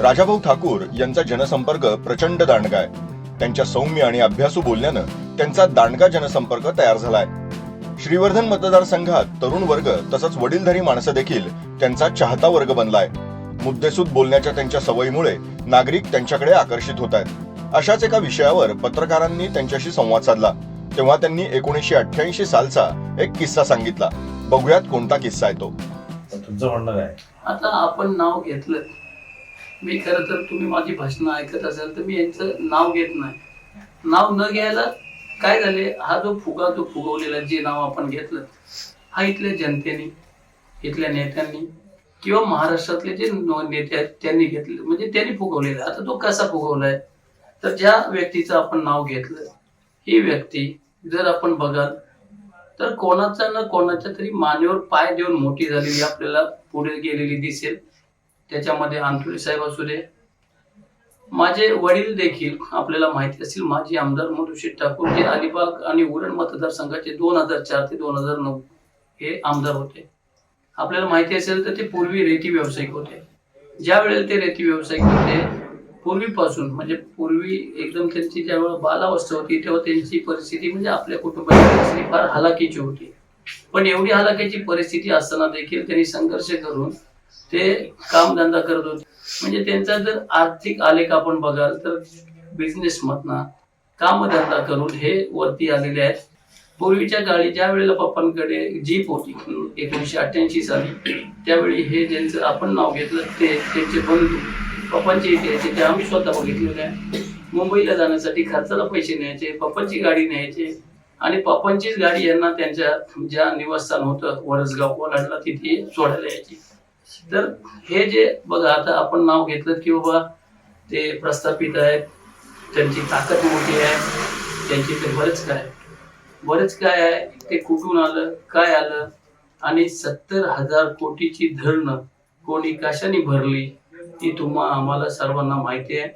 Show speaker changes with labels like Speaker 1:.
Speaker 1: राजाभाऊ ठाकूर यांचा जनसंपर्क प्रचंड दांडगा आहे त्यांच्या सौम्य आणि अभ्यासू बोलण्यानं त्यांचा दांडगा जनसंपर्क तयार झालाय. श्रीवर्धन मतदारसंघात तरुण वर्ग तसंच वडीलधारी माणसं देखील त्यांचा चाहता वर्ग बनलाय. मुद्देसूद बोलण्याच्या त्यांच्या सवयीमुळे नागरिक त्यांच्याकडे आकर्षित होत आहेत अशाच एका विषयावर पत्रकारांनी त्यांच्याशी संवाद साधला. तेव्हा त्यांनी एकोणीसशे अठ्ठ्याऐंशी सालचा एक किस्सा सांगितला. बघूयात कोणता किस्सा आहे तो.
Speaker 2: तुमचं म्हणणं काय?
Speaker 3: आता आपण नाव घेतलं. मी खरं तर तुम्ही माझी भाषणं ऐकत असाल तर मी यांचं नाव घेत नाही. नाव न घ्यायला काय झाले? हा जो फुगा जो फुगवलेला जे नाव आपण घेतलं हा इथल्या जनतेने इथल्या नेत्यांनी किंवा महाराष्ट्रातले जे नेते आहेत त्यांनी घेतले म्हणजे त्यांनी फुगवलेला आता तो कसा फुगवलाय तर ज्या व्यक्तीचं आपण नाव घेतलं ही व्यक्ती जर आपण बघाल तर कोणाचा ना कोणाच्या तरी मानेवर पाय देऊन मोठी झालेली आपल्याला पुढे गेलेली दिसेल. त्याच्यामध्ये अंतुरी साहेब असू दे. माझे वडील देखील आपल्याला माहिती असेल माजी आमदार मधुशी ठाकूर जे अलिबाग आणि उरण मतदारसंघाचे दोन हजार चार ते दोन हजार नऊ हे आमदार होते. आपल्याला माहिती असेल तर ते पूर्वी रेती व्यावसायिक होते. ज्या वेळेला ते रेती व्यावसायिक होते पूर्वीपासून म्हणजे पूर्वी एकदम त्यांची ज्यावेळेला बालावस्था होती तेव्हा त्यांची परिस्थिती म्हणजे आपल्या कुटुंबाची परिस्थिती फार हलाखीची होती. पण एवढी हलाखीची परिस्थिती असताना देखील त्यांनी संघर्ष करून ते कामधंदा करत होते. म्हणजे त्यांचा जर आर्थिक आलेख आपण बघाल तर बिझनेस मधना कामधंदा करून हे वरती आलेले आहेत. पूर्वीच्या काळी ज्या वेळेला पप्पांकडे जीप होती एकोणीशे अठ्ठ्याऐंशी साली त्यावेळी हे ज्यांचं आपण नाव घेतलं ते त्यांचे बंधू पप्पांचे इथे यायचे ते आम्ही स्वतः बघितलेले आहे. मुंबईला जाण्यासाठी खर्चाला पैसे न्यायचे पप्पांची गाडी न्यायचे आणि पप्पांचीच गाडी यांना त्यांच्या ज्या निवासस्थान होतं वरसगाव कोलाडला तिथे सोडायला यायची. तर हे जे बघा आता आपण नाव घेतलं की बाबा ते प्रस्थापित आहेत त्यांची ताकद मोठी आहे त्यांची ते बरेच काय बरेच काय आहे? ते कुठून आलं? काय आलं? आणि सत्तर हजार कोटीची धरणं कोणी कशाने भरली ती तुम्हा आम्हाला सर्वांना माहिती आहे.